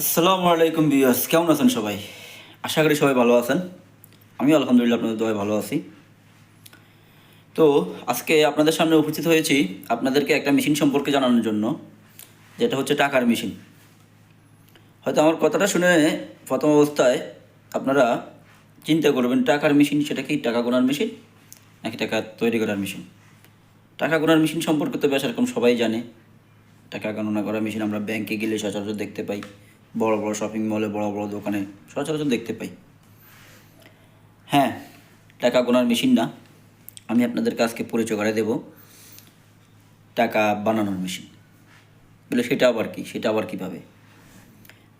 আসসালামু আলাইকুম বিয়াস কেমন আছেন সবাই? আশা করি সবাই ভালো আছেন। আমি আলহামদুলিল্লাহ আপনাদের দোয়ায় ভালো আছি। তো আজকে আপনাদের সামনে উপস্থিত হয়েছি আপনাদেরকে একটা মেশিন সম্পর্কে জানানোর জন্য, যেটা হচ্ছে টাকার মেশিন। হয়তো আমার কথাটা শুনে প্রথম অবস্থায় আপনারা চিন্তা করবেন, টাকার মেশিন সেটা কি টাকা গোনার মেশিন নাকি টাকা তৈরি করার মেশিন? টাকা গোনার মেশিন সম্পর্কে তো বেশ এরকম সবাই জানে। টাকা গণনা করার মেশিন আমরা ব্যাংকে গেলে সচরাচর দেখতে পাই। বড় বড় শপিং মলে বড় বড় দোকানে, সচরাচর দেখতে পাই। হ্যাঁ টাকা গোনার মেশিন না। আমি আপনাদেরকে আজকে পরিচয় করে দেব। টাকা বানানোর মেশিন বলে সেটা আবার কি? সেটা আবার কীভাবে?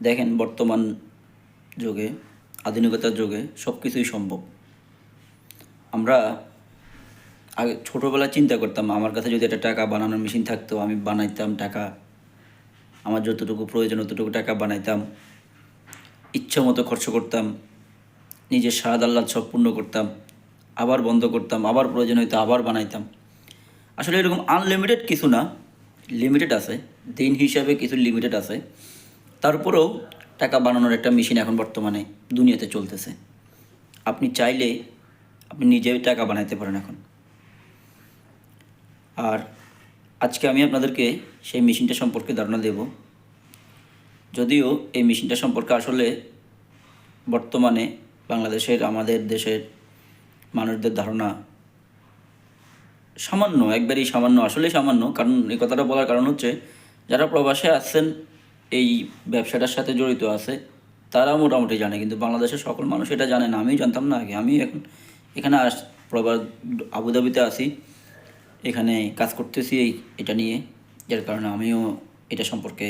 দেখেন, বর্তমান যুগে, আধুনিকতার যুগে সব কিছুই সম্ভব। আমরা আগে ছোটোবেলায় চিন্তা করতাম, আমার কাছে যদি একটা টাকা বানানোর মেশিন থাকতো, আমি বানাইতাম টাকা আমার যতটুকু প্রয়োজন, অতটুকু টাকা বানাইতাম, ইচ্ছা মতো খরচ করতাম, নিজের সাদ আহ্লাদ সব পূর্ণ করতাম, আবার বন্ধ করতাম, আবার প্রয়োজন হয়তো আবার বানাইতাম। আসলে এরকম আনলিমিটেড কিছু না লিমিটেড আছে, দিন হিসাবে কিছু লিমিটেড আছে। তারপরেও টাকা বানানোর একটা মেশিন এখন বর্তমানে দুনিয়াতে চলতেছে। আপনি চাইলে আপনি নিজেই টাকা বানাইতে পারেন এখন। আর আজকে আমি আপনাদেরকে সেই মেশিনটা সম্পর্কে ধারণা দেব। যদিও এই মেশিনটা সম্পর্কে আসলে বর্তমানে বাংলাদেশের, আমাদের দেশের মানুষদের ধারণা সামান্য, একবারই সামান্য আসলে সামান্য। কারণ এই কথাটা বলার কারণ হচ্ছে, যারা প্রবাসে আছেন, এই ব্যবসাটার সাথে জড়িত আছে, তারা মোটামুটি জানে। কিন্তু বাংলাদেশের সকল মানুষ এটা জানে না। আমিও জানতাম না আগে। আমি এখন এখানে আস, প্রবাস, আবুধাবিতে আসি এখানে কাজ করতেছি এই, এটা নিয়ে, যার কারণে আমিও এটা সম্পর্কে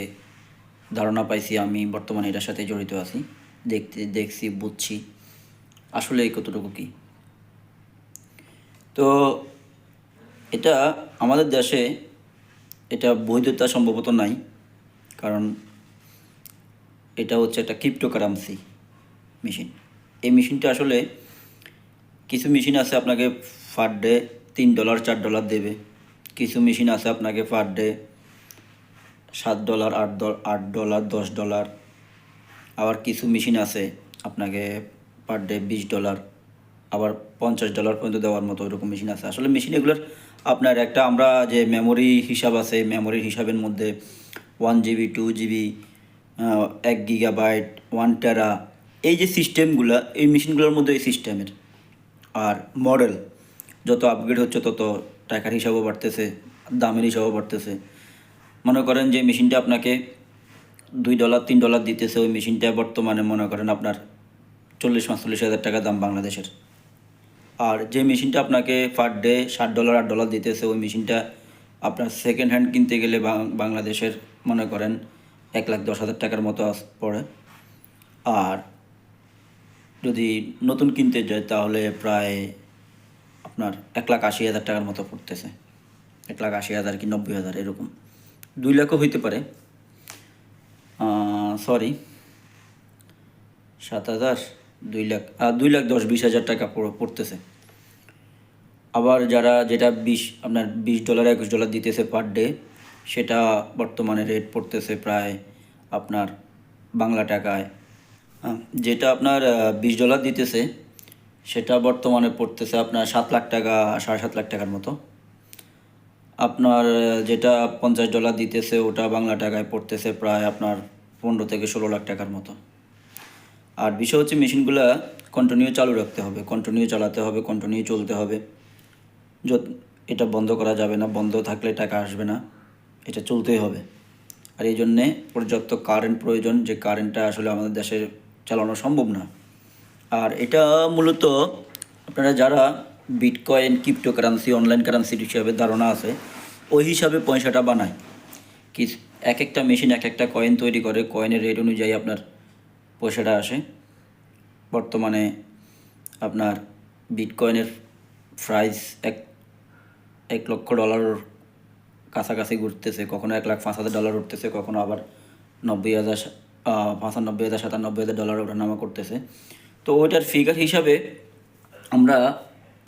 ধারণা পাইছি, আমি বর্তমানে এটার সাথে জড়িত আছি। দেখতে, দেখছি, বুঝছি, আসলে কতটুকু কী। তো এটা আমাদের দেশে এটা বৈধতা সম্ভবত নাই, কারণ এটা হচ্ছে একটা ক্রিপ্টোকারেন্সি মেশিন এই মেশিনটা আসলে কিছু মেশিন আছে আপনাকে ফার ডে তিন ডলার, চার ডলার দেবে। কিছু মেশিন আছে আপনাকে পার ডে সাত ডলার, আট ডলার আট ডলার, দশ ডলার। আবার কিছু মেশিন আছে আপনাকে পার ডে বিশ ডলার, আবার পঞ্চাশ ডলার পর্যন্ত দেওয়ার মতো ওইরকম মেশিন আছে। আসলে মেশিন এগুলোর আপনার একটা আমরা যে মেমোরি হিসাব আছে মেমোরির হিসাবের মধ্যে ওয়ান জিবি টু জিবি এক গিগাবাইট ওয়ান টেরা এই যে সিস্টেমগুলো এই মেশিনগুলোর মধ্যে এই সিস্টেমের আর মডেল যত আপগ্রেড হচ্ছে তত টাকার হিসাবও বাড়তেছে, দামের হিসাবও বাড়তেছে। মনে করেন যে মেশিনটা আপনাকে দুই ডলার তিন ডলার দিতেছে, ওই মেশিনটা বর্তমানে মনে করেন আপনার চল্লিশ, পাঁচচল্লিশ হাজার টাকা দাম বাংলাদেশের। আর যে মেশিনটা আপনাকে পার ডে ষাট ডলার আট ডলার দিতেছে, ওই মেশিনটা আপনার সেকেন্ড হ্যান্ড কিনতে গেলে বাংলাদেশের মনে করেন এক লাখ দশ হাজার টাকার মতো আস- পড়ে। আর যদি নতুন কিনতে যায় তাহলে প্রায় আপনার এক লাখ আশি হাজার টাকার মতো পড়তেছে। এক লাখ আশি হাজার কি নব্বই হাজার, এরকম। দুই লাখও হইতে পারে। সরি সাত হাজার, দুই লাখ দুই লাখ দশ, বিশ হাজার টাকা পড়তেছে। আবার যারা, যেটা বিশ, আপনার বিশ ডলার, একুশ ডলার দিতেছে পার ডে সেটা বর্তমানে রেট পড়তেছে প্রায় আপনার বাংলা টাকায়। যেটা আপনার বিশ ডলার দিতেছে সেটা বর্তমানে পড়তেছে আপনার সাত লাখ টাকা, সাড়ে সাত লাখ টাকার মতো। আপনার, যেটা পঞ্চাশ ডলার দিতেছে, ওটা বাংলা টাকায় পড়তেছে প্রায় আপনার পনেরো থেকে ষোলো লাখ টাকার মতো। আর বিষয় হচ্ছে মেশিনগুলো কন্টিনিউ চালু রাখতে হবে কন্টিনিউ চালাতে হবে কন্টিনিউ চলতে হবে। যত, এটা বন্ধ করা যাবে না, বন্ধ থাকলে টাকা আসবে না, এটা চলতেই হবে। আর এই জন্যে পর্যাপ্ত কারেন্ট প্রয়োজন, যে কারেন্টটা আসলে আমাদের দেশে চালানো সম্ভব না। আর এটা মূলত আপনারা যারা বিটকয়েন ক্রিপ্টোকারেন্সি অনলাইন কারেন্সি হিসাবে ধারণা আছে, ওই হিসাবে পয়সাটা বানায়। কি এক একটা মেশিন এক একটা কয়েন তৈরি করে কয়েনের রেট অনুযায়ী আপনার পয়সাটা আসে। বর্তমানে আপনার বিটকয়েনের প্রাইস এক এক লক্ষ ডলারের কাছাকাছি ঘুরতেছে, কখনো এক লাখ পাঁচ হাজার ডলার উঠতেছে, কখনো আবার নব্বই হাজার পঁচানব্বই হাজার, সাতানব্বই হাজার ডলার ওঠানামা করতেছে। তো ওইটার ফিগার হিসাবে আমরা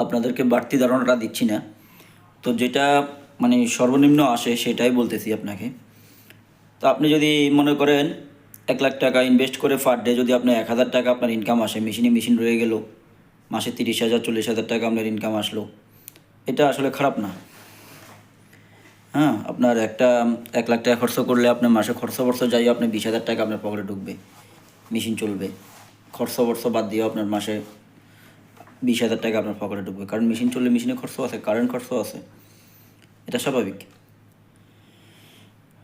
আপনাদেরকে বাড়তি ধারণাটা দিচ্ছি না। তো যেটা মানে সর্বনিম্ন আসে সেটাই বলতেছি আপনাকে। তো আপনি যদি মনে করেন এক লাখ টাকা ইনভেস্ট করে ফার ডে যদি আপনার এক হাজার টাকা আপনার ইনকাম আসে মেশিনে মেশিন রয়ে গেল, মাসে তিরিশ হাজার, চল্লিশ হাজার টাকা আপনার ইনকাম আসলো, এটা আসলে খারাপ না। হ্যাঁ আপনার একটা এক লাখ টাকা খরচ করলে আপনার মাসে খরচ বর্ষ যাই আপনার বিশ হাজার টাকা আপনার পকেটে ঢুকবে মেশিন চলবে। খরচ বর্ষ বাদ দিয়ে আপনার মাসে বিশ হাজার টাকা আপনার পকেটে ঢুকবে। কারণ মেশিন চললে মেশিনে খরচ আছে কারেন্ট খরচ আছে। এটা স্বাভাবিক।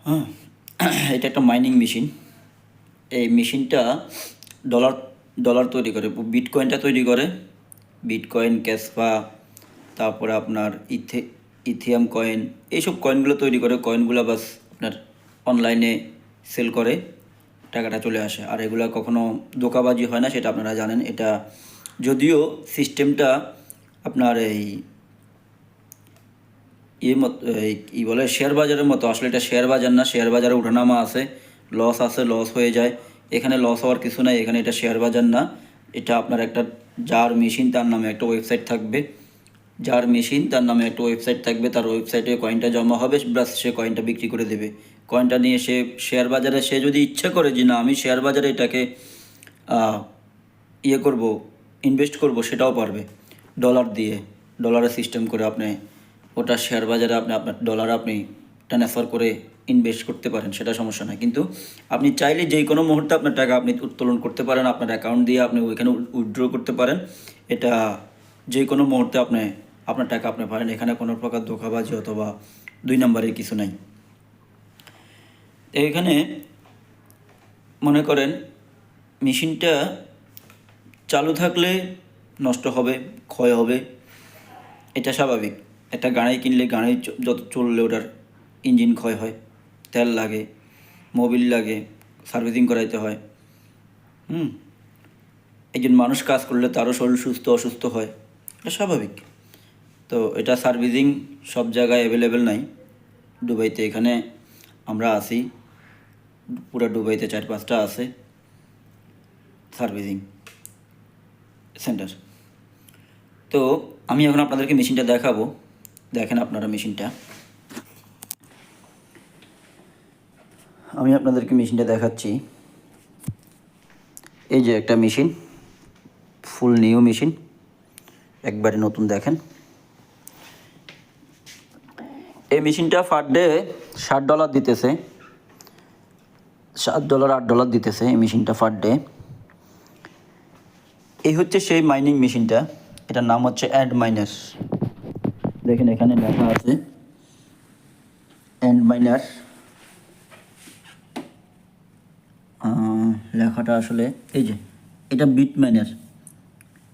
হ্যাঁ এটা একটা মাইনিং মেশিন এই মেশিনটা ডলার ডলার তৈরি করে বিটকয়েনটা তৈরি করে। বিটকয়েন ক্যাসপা তারপরে আপনার ইথে ইথিয়াম কয়েন এইসব কয়েনগুলো তৈরি করে। কয়েনগুলো বাস আপনার অনলাইনে সেল করে। টাকাটা চলে আসে। আর এগুলো কখনো দোকাবাজি হয় না, সেটা আপনারা জানেন। এটা যদিও সিস্টেমটা আপনার এই ইয়ে মত এই বলে, শেয়ার বাজারের মতো। আসলে এটা শেয়ার বাজার না, শেয়ার বাজারে উঠানামা আছে। লস আছে, লস হয়ে যায়। এখানে লস হওয়ার কিছু নাই, এখানে এটা শেয়ার বাজার না। এটা আপনার একটা যার মেশিন, তার নামে একটা ওয়েবসাইট থাকবে। যার মেশিন, তার নামে একটা ওয়েবসাইট থাকবে। তার ওয়েবসাইটে কয়েনটা জমা হবে ব্লাস সে কয়েনটা বিক্রি করে দেবে। কয়েনটা নিয়ে সে শেয়ার বাজারে, সে যদি ইচ্ছা করে যে না, আমি শেয়ার বাজারে এটাকে ইয়ে করব ইনভেস্ট করব, সেটাও পারবে। ডলার দিয়ে ডলারের সিস্টেম করে আপনি ওটা শেয়ার বাজারে আপনি, আপনার ডলার আপনি ট্রান্সফার করে ইনভেস্ট করতে পারেন, সেটা সমস্যা নাই। কিন্তু আপনি চাইলে যে কোনো মুহূর্তে আপনার টাকা আপনি উত্তোলন করতে পারেন, আপনার অ্যাকাউন্ট দিয়ে আপনি ওইখানে উইথড্র করতে পারেন। এটা যে কোনো মুহূর্তে আপনি, আপনার টাকা আপনি পারেন, এখানে কোনো প্রকার ধোকাবাজি অথবা দুই নম্বরের কিছু নাই। এখানে মনে করেন মেশিনটা চালু থাকলে নষ্ট হবে, ক্ষয় হবে। এটা স্বাভাবিক। একটা গাড়ি কিনলে গাড়ি যত চললে ওটার ইঞ্জিন ক্ষয় হয়। তেল লাগে, মোবিল লাগে, সার্ভিসিং করাইতে হয়। হুম? একজন মানুষ কাজ করলে তারও শরীর সুস্থ, অসুস্থ হয়। এটা স্বাভাবিক। তো এটা সার্ভিসিং সব জায়গায় অ্যাভেলেবেল নাই। দুবাইতে এখানে আমরা আছি। পুরো দুবাইতে চার পাঁচটা আছে সার্ভিসিং সেন্টার। তো আমি এখন আপনাদেরকে মেশিনটা দেখাবো। দেখেন আপনারা মেশিনটা। আমি আপনাদেরকে মেশিনটা দেখাচ্ছি। এই যে একটা মেশিন, ফুল নিউ মেশিন। একবারে নতুন দেখেন। এই মেশিনটা পার ডে ষাট ডলার দিতেছে। সাত ডলার আট ডলার দিতেছে এই মেশিনটা পার ডে এই হচ্ছে সেই মাইনিং মেশিনটা এটার নাম হচ্ছে অ্যান্ড মাইনার দেখেন এখানে লেখা আছে অ্যান্ড মাইনার লেখাটা আসলে এই যে, এটা বিট মাইনার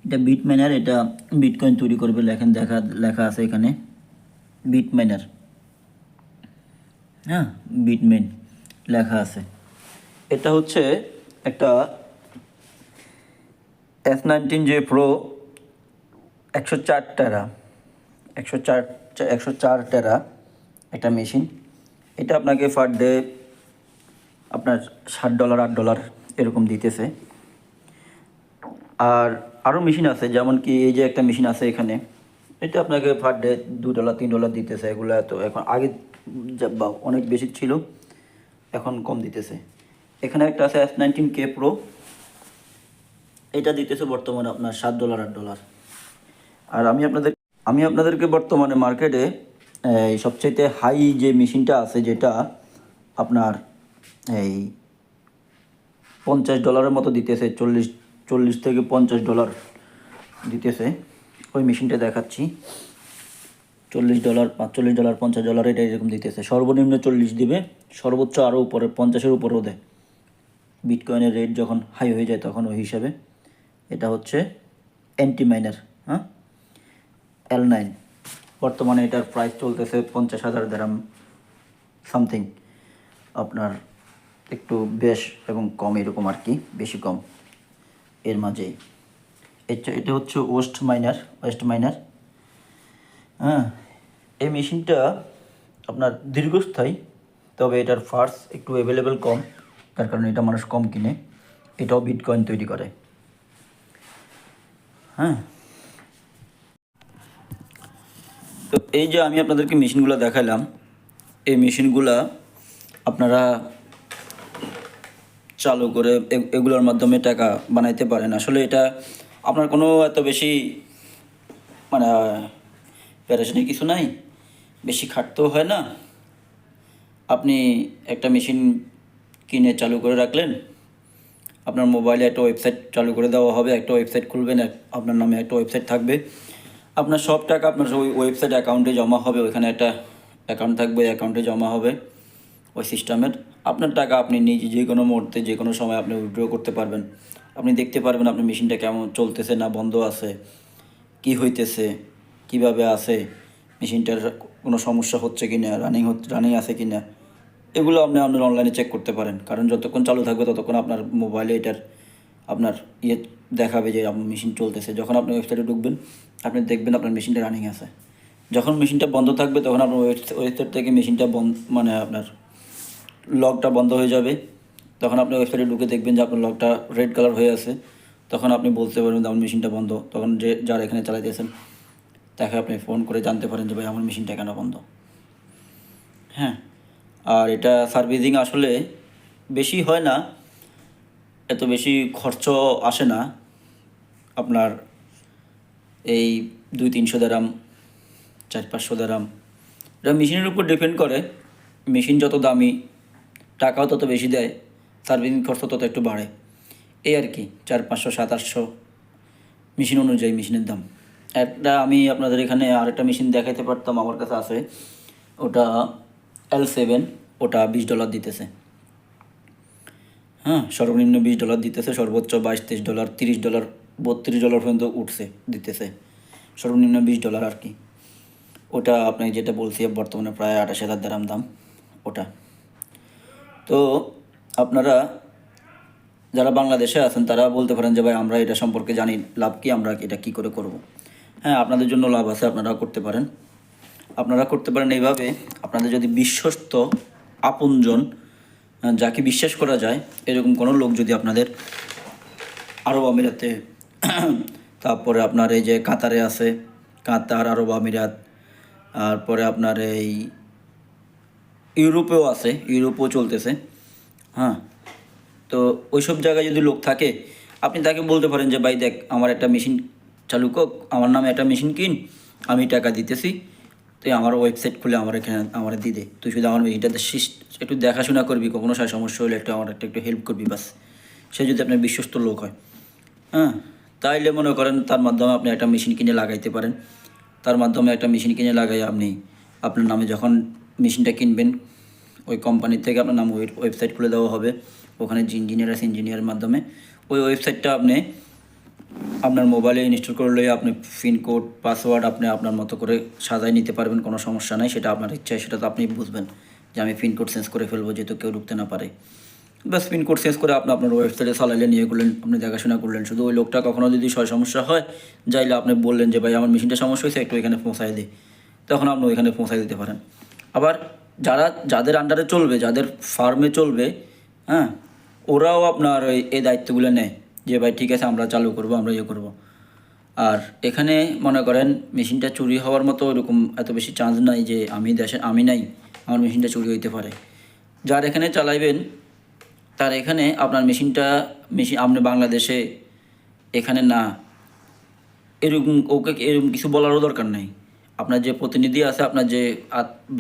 এটা বিট মাইনার এটা বিটকয়েন তৈরি করবে, লেখেন, দেখা, লেখা আছে এখানে। বিট মাইনার হ্যাঁ বিটমেন লেখা আছে। এটা হচ্ছে একটা এস নাইনটিন জে প্রো একশো চার টেরা একশো চার একশো চার টেরা একটা মেশিন এটা আপনাকে পার ডে আপনার ষাট ডলার আট ডলার এরকম দিতেছে। আর আরও মেশিন আছে, যেমন কি এই যে একটা মেশিন আছে এখানে। এটা আপনাকে পার ডে দু ডলার তিন ডলার দিতেছে। এগুলো এত এখন আগে অনেক বেশি ছিল, এখন কম দিতেছে। এখানে একটা আছে এস নাইনটিন কে প্রো এটা দিতেছে বর্তমানে আপনার সাত ডলার আট ডলার আর আমি আপনাদের আমি আপনাদেরকে বর্তমানে মার্কেটে এই সবচাইতে হাই যে মেশিনটা আছে, যেটা আপনার এই পঞ্চাশ ডলারের মতো দিতেছে, চল্লিশ চল্লিশ থেকে পঞ্চাশ ডলার দিতেছে। ওই মেশিনটা দেখাচ্ছি। চল্লিশ ডলার পাঁচচল্লিশ ডলার পঞ্চাশ ডলার এটা এরকম দিতেছে। সর্বনিম্ন চল্লিশ দিবে। সর্বোচ্চ আরও উপরে, পঞ্চাশের উপরেও দেয়। বিটকয়েনের রেট যখন হাই হয়ে যায় তখন ওই হিসাবে এটা হচ্ছে অ্যান্টি মাইনার হ্যাঁ? এল নাইন বর্তমানে এটার প্রাইস চলতেছে পঞ্চাশ হাজার দেরাম সামথিং আপনার একটু বেশ এবং কম এরকম আর কি, বেশি কম এর মাঝেই। এটা হচ্ছে ওয়েস্ট মাইনার ওয়েস্ট মাইনার হ্যাঁ এই মেশিনটা আপনার দীর্ঘস্থায়ী, তবে এটার ফার্স একটু অ্যাভেলেবেল কম। তার কারণে এটা মানুষ কম কিনে, এটাও বিটকয়েন তৈরি করে। হ্যাঁ? তো এই যে আমি আপনাদেরকে মেশিনগুলো দেখালাম, এই মেশিনগুলা আপনারা চালু করে এগুলোর মাধ্যমে টাকা বানাইতে পারেন। আসলে এটা আপনার কোনো এত বেশি মানে প্যারেশানি কিছু নাই, বেশি খাটতেও হয় না। আপনি একটা মেশিন কিনে চালু করে রাখলেন। আপনার মোবাইলে একটা ওয়েবসাইট চালু করে দেওয়া হবে, একটা ওয়েবসাইট খুলবেন আপনার নামে একটা ওয়েবসাইট থাকবে। আপনার সব টাকা আপনার ওই ওয়েবসাইট অ্যাকাউন্টে জমা হবে, ওইখানে একটা অ্যাকাউন্ট থাকবে অ্যাকাউন্টে জমা হবে ওই সিস্টেমের। আপনার টাকা আপনি নিজে যে কোনো মুহূর্তে, যে কোনো সময় আপনি উইথড্র করতে পারবেন। আপনি দেখতে পারবেন আপনার মেশিনটা কেমন চলতেছে না বন্ধ আছে, কি হইতেছে, কীভাবে আছে, মেশিনটার কোনো সমস্যা হচ্ছে কি না রানিং হচ্ছে রানিং আছে কি না এগুলো আপনি আপনার অনলাইনে চেক করতে পারেন। কারণ যতক্ষণ চালু থাকবে ততক্ষণ আপনার মোবাইলে এটার আপনার ইয়ে দেখাবে যে আপনার মেশিন চলতেছে। যখন আপনি ওয়েবসাইটে ঢুকবেন, আপনি দেখবেন আপনার মেশিনটা রানিং আছে। যখন মেশিনটা বন্ধ থাকবে, তখন আপনার ওয়েবসাইট থেকে মেশিনটা বন্ধ মানে আপনার লকটা বন্ধ হয়ে যাবে। তখন আপনি ওয়েবসাইটে ঢুকে দেখবেন যে আপনার লকটা রেড কালার হয়ে আছে। তখন আপনি বলতে পারবেন আমার মেশিনটা বন্ধ। তখন যে যারা এখানে চালাইতেছেন, তাকে আপনি ফোন করে জানতে পারেন যে, ভাই, আমার মেশিনটা কেন বন্ধ? হ্যাঁ? আর এটা সার্ভিসিং আসলে বেশি হয় না, এত বেশি খরচ আসে না। আপনার এই দুই তিনশো দারাম, চার পাঁচশো দারাম, এটা মেশিনের উপর ডিপেন্ড করে। মেশিন যত দামি, টাকাও তত বেশি দেয়, সার্ভিসিং খরচ তত একটু বাড়ে। এই আর কি, চার পাঁচশো, সাত আটশো মেশিন অনুযায়ী মেশিনের দাম। একটা আমি আপনাদের এখানে আরেকটা মেশিন দেখাইতে পারতাম আমার কাছে আছে। ওটা এল সেভেন ওটা বিশ ডলার দিতেছে। হ্যাঁ সর্বনিম্ন বিশ ডলার দিতেছে, সর্বোচ্চ বাইশ, তেইশ ডলার তিরিশ ডলার বত্রিশ ডলার পর্যন্ত উঠছে, দিতেছে। সর্বনিম্ন বিশ ডলার আর কি। ওটা আপনি যেটা বলছি, বর্তমানে প্রায় আঠাশ হাজার দাম দাম, ওটা। তো আপনারা যারা বাংলাদেশে আছেন, তারা বলতে পারেন যে, ভাই, আমরা এটা সম্পর্কে জানি, লাভ কি, আমরা এটা কি করে করব? হ্যাঁ আপনাদের জন্য লাভ আছে, আপনারাও করতে পারেন। আপনারা করতে পারেন এইভাবে। আপনাদের যদি বিশ্বস্ত আপনজন যাকে বিশ্বাস করা যায়, এরকম কোনো লোক যদি আপনাদের আরব আমিরাতে, তারপরে আপনার এই যে কাতারে আছে, কাতার, আরব আমিরাত, তারপরে আপনার এই ইউরোপেও আছে, ইউরোপেও চলতেছে হ্যাঁ। তো ওইসব জায়গায় যদি লোক থাকে, আপনি তাকে বলতে পারেন যে, ভাই দেখ, আমার একটা মেশিন চালু কর আমার নামে একটা মেশিন কিন, আমি টাকা দিতেছি তুই আমার ওয়েবসাইট খুলে আমার এখানে আমার দিয়ে দে। তুই শুধু আমার শিস- একটু দেখাশোনা করবি, কখনো সার সমস্যা হলে একটু আমার একটা, একটু হেল্প করবি বাস। সে যদি আপনার বিশ্বস্ত লোক হয় হ্যাঁ? তাইলে মনে করেন তার মাধ্যমে আপনি একটা মেশিন কিনে লাগাইতে পারেন। তার মাধ্যমে একটা মেশিন কিনে লাগাই আপনি আপনার নামে যখন মেশিনটা কিনবেন, ওই কোম্পানির থেকে আপনার নাম ওয়েবসাইট খুলে দেওয়া হবে। ওখানে যে ইঞ্জিনিয়ার আছে ইঞ্জিনিয়ারের মাধ্যমে। ওই ওয়েবসাইটটা আপনি আপনার মোবাইলে ইনস্টল করলে আপনি পিনকোড পাসওয়ার্ড আপনি আপনার মতো করে সাজায় নিতে পারবেন, কোনো সমস্যা নাই। সেটা আপনার ইচ্ছা, সেটা তো আপনি বুঝবেন যে আমি পিনকোড চেঞ্জ করে ফেলব যেহেতু কেউ ঢুকতে না পারে। ব্যাস পিনকোড চেঞ্জ করে আপনি আপনার ওয়েবসাইটে চালাইলে নিয়ে করলেন আপনি দেখাশোনা করলেন। শুধু ওই লোকটা কখনো যদি সয় সমস্যা হয়, যাইলে আপনি বললেন যে, ভাই, আমার মেশিনটা সমস্যা হয়েছে, একটু এখানে পৌঁছায় দিই তখন আপনি ওইখানে পৌঁছায় দিতে পারেন। আবার যারা, যাদের আন্ডারে চলবে, যাদের ফার্মে চলবে হ্যাঁ ওরাও আপনার ওই, এই দায়িত্বগুলো নেয়। যে ভাই ঠিক আছে, আমরা চালু করব, আমরা ইয়ে করব। আর এখানে মনে করেন মেশিনটা চুরি হওয়ার মতো ওরকম এত বেশি চান্স নাই যে আমি দেশে, আমি নাই, আমার মেশিনটা চুরি হইতে পারে। যার এখানে চালাইবেন, তার এখানে আপনার মেশিনটা, মেশিন, আপনি বাংলাদেশে এখানে না, এরকম ওকে, এরকম কিছু বলারও দরকার নেই। আপনার যে প্রতিনিধি আছে, আপনার যে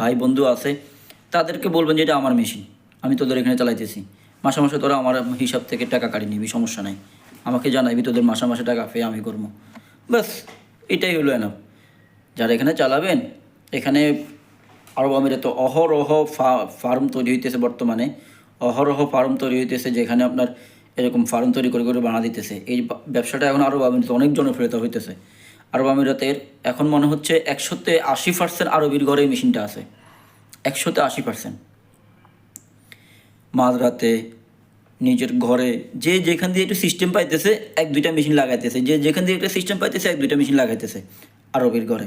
ভাই বন্ধু আছে, তাদেরকে বলবেন যে এটা আমার মেশিন, আমি তোদের এখানে চালাইতেছি। মাসে মাসে তোরা আমার হিসাব থেকে টাকা কাটি নিবি, সমস্যা নাই। আমাকে জানাইবি তোদের মাসে মাসে টাকা পেয়ে আমি করব। ব্যাস, এটাই হলো এনাফ যারা এখানে চালাবেন, এখানে আরব আমিরাতে অহরহ ফার্ম তৈরি হইতেছে বর্তমানে। অহরহ ফার্ম তৈরি হইতেছে যেখানে আপনার এরকম ফার্ম তৈরি করে করে বানা দিতেছে। এই ব্যবসাটা এখন আরব আমিরাতে অনেক জনপ্রিয়তা হইতেছে। আরব আমিরাতের এখন মনে হচ্ছে একশোতে আশি পার্সেন্ট আরবির ঘরে মেশিনটা আছে। একশোতে আশি পার্সেন্ট মাঝরাতে, নিজের ঘরে, যে যেখান দিয়ে একটু সিস্টেম পাইতেছে, এক দুইটা মেশিন লাগাইতেছে। যে যেখান দিয়ে একটা সিস্টেম পাইতেছে, এক দুইটা মেশিন লাগাইতেছে আরবের ঘরে।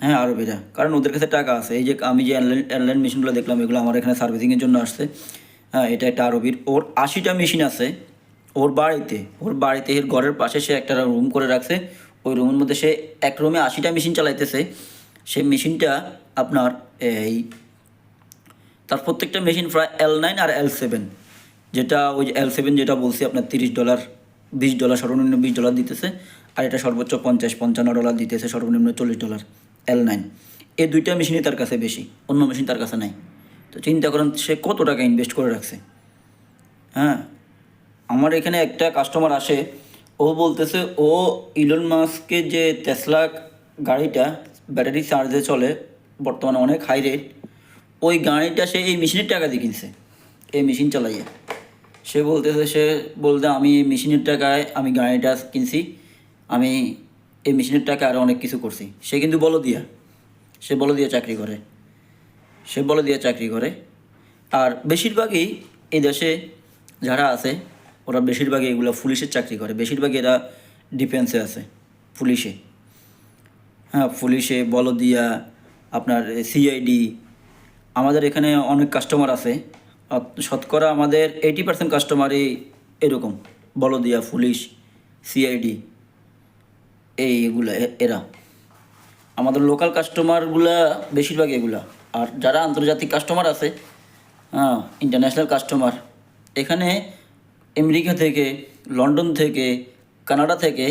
হ্যাঁ আরবিরা। কারণ ওদের কাছে টাকা আছে। এই যে আমি যে অনলাইন অনলাইন মেশিনগুলো দেখলাম, এগুলো আমার এখানে সার্ভিসিংয়ের জন্য আসছে। হ্যাঁ এটা একটা আরবির। ওর আশিটা মেশিন আছে ওর বাড়িতে। ওর বাড়িতে এর ঘরের পাশে সে একটা রুম করে রাখছে। ওই রুমের মধ্যে সে এক রুমে আশিটা মেশিন চালাইতেছে। সেই মেশিনটা আপনার এই তার প্রত্যেকটা মেশিন প্রায় এল নাইন আর এল সেভেন যেটা ওই এল সেভেন যেটা বলছি আপনার তিরিশ ডলার বিশ ডলার সর্বনিম্ন বিশ ডলার দিতেছে, আর এটা সর্বোচ্চ পঞ্চাশ, পঞ্চান্ন ডলার দিতেছে, সর্বনিম্ন চল্লিশ ডলার এল নাইন এই দুইটা মেশিনই তার কাছে বেশি, অন্য মেশিন তার কাছে নাই। তো চিন্তা করেন সে কত টাকা ইনভেস্ট করে রাখছে। হ্যাঁ আমার এখানে একটা কাস্টমার আসে, ও বলতেছে, ও ইলন মাস্কের যে টেসলা গাড়িটা ব্যাটারি চার্জে চলে, বর্তমানে অনেক হাই রেট ওই গাড়িটা সে এই মেশিনের টাকা দিয়ে কিনছে। এই মেশিন চালাইয়ে। সে বলতেছে, সে বলতে, আমি এই মেশিনের টাকায়, আমি গাড়িটা কিনছি, আমি এই মেশিনের টাকা আরও অনেক কিছু করছি। সে কিন্তু বলো দিয়া সে বলো দিয়ে চাকরি করে। সে বলে দিয়ে চাকরি করে। আর বেশিরভাগই এই দেশে যারা আছে, ওরা বেশিরভাগই এগুলো পুলিশের চাকরি করে। বেশিরভাগই এরা ডিফেন্সে আছে, পুলিশে। হ্যাঁ পুলিশে, বলদিয়া, আপনার সিআইডি আমাদের এখানে অনেক কাস্টমার আছে। শতকরা আমাদের এইটি পার্সেন্ট কাস্টমারই এরকম। বলদিয়া, পুলিশ সিআইডি এই এগুলা এরা। আমাদের লোকাল কাস্টমারগুলা বেশিরভাগ এগুলা। আর যারা আন্তর্জাতিক কাস্টমার আছে হ্যাঁ ইন্টারন্যাশনাল কাস্টমার এখানে আমেরিকা থেকে, লন্ডন থেকে, কানাডা থেকে,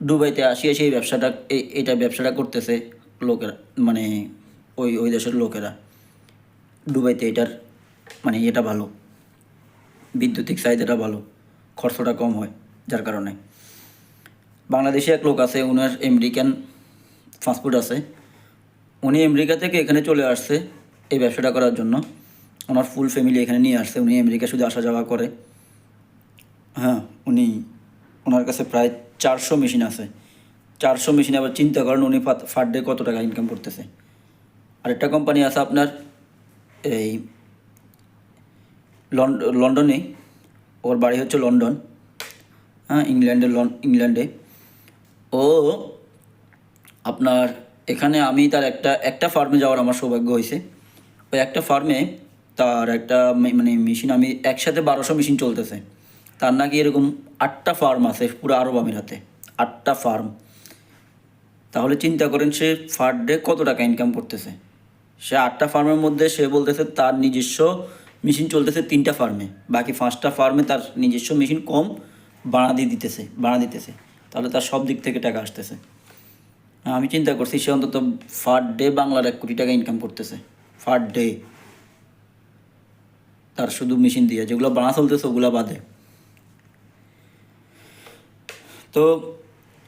দুবাইতে আসি এসে এই ব্যবসাটা এটা ব্যবসাটা করতেছে লোকেরা মানে ওই ওই দেশের লোকেরা। দুবাইতে এটার মানে এটা ভালো, বিদ্যুতিক চাহিদাটা ভালো, খরচটা কম হয় যার কারণে। বাংলাদেশে এক লোক আছে ওনার আমেরিকান ফাস্টফুড আছে। উনি আমেরিকা থেকে এখানে চলে আসছে এই ব্যবসাটা করার জন্য। ওনার ফুল ফ্যামিলি এখানে নিয়ে আসছে, উনি আমেরিকা শুধু আসা যাওয়া করে। হ্যাঁ উনি, ওনার কাছে প্রায় চারশো মেশিন আছে। চারশো মেশিন, আবার চিন্তা করেন উনি ফার ডে কত টাকা ইনকাম করতেছে। আরেকটা কোম্পানি আছে আপনার এই লন্ড- লন্ডনে, ওর বাড়ি হচ্ছে লন্ডন হ্যাঁ ইংল্যান্ডে ইংল্যান্ডে। ও, আপনার এখানে আমি তার একটা একটা ফার্মে যাওয়ার আমার সৌভাগ্য হয়েছে। ওই একটা ফার্মে তার একটা মানে মেশিন আমি একসাথে বারোশো মেশিন চলতেছে। তার নাকি এরকম আটটা ফার্ম আছে পুরো আরব আমিরাতে, আটটা ফার্ম তাহলে চিন্তা করেন সে পার ডে কত টাকা ইনকাম করতেছে? সে আটটা ফার্মের মধ্যে সে বলতেছে তার নিজস্ব মেশিন চলতেছে তিনটা ফার্মে বাকি পাঁচটা ফার্মে তার নিজস্ব মেশিন কম বাড়া দিয়ে দিতেছে বাড়া দিতেছে। তাহলে তার সব দিক থেকে টাকা আসতেছে। আমি চিন্তা করছি সে অন্তত ফার ডে বাংলার এক কোটি টাকা ইনকাম করতেছে। ফার ডে তার শুধু মেশিন দিয়ে, যেগুলো বানা চলতেছে ওগুলো বাদে। তো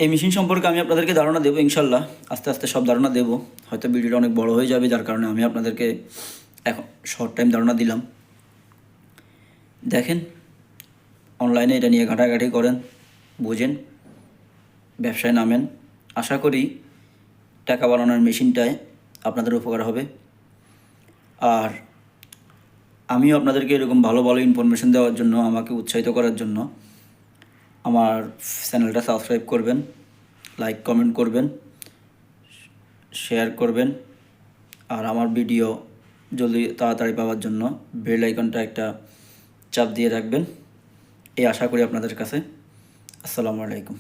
এই মেশিন সম্পর্কে আমি আপনাদেরকে ধারণা দেবো, ইনশাল্লাহ। আস্তে আস্তে সব ধারণা দেবো। হয়তো ভিডিওটা অনেক বড় হয়ে যাবে, যার কারণে আমি আপনাদেরকে এখন শর্ট টাইম ধারণা দিলাম। দেখেন অনলাইনে এটা নিয়ে ঘাটাঘাটি করেন, বুঝেন, ব্যবসায় নামেন। আশা করি টাকা বানানোর মেশিনটায় আপনাদের উপকার হবে। আর আমিও আপনাদেরকে এরকম ভালো ভালো ইনফরমেশন দেওয়ার জন্য, আমাকে উৎসাহিত করার জন্য আমার চ্যানেলটা সাবস্ক্রাইব করবেন লাইক কমেন্ট করবেন শেয়ার করবেন, আর আমার ভিডিও জলদি তাড়াতাড়ি পাওয়ার জন্য বেল আইকনটা একটা চাপ দিয়ে রাখবেন। এই আশা করি আপনাদের কাছে। আসসালামু আলাইকুম।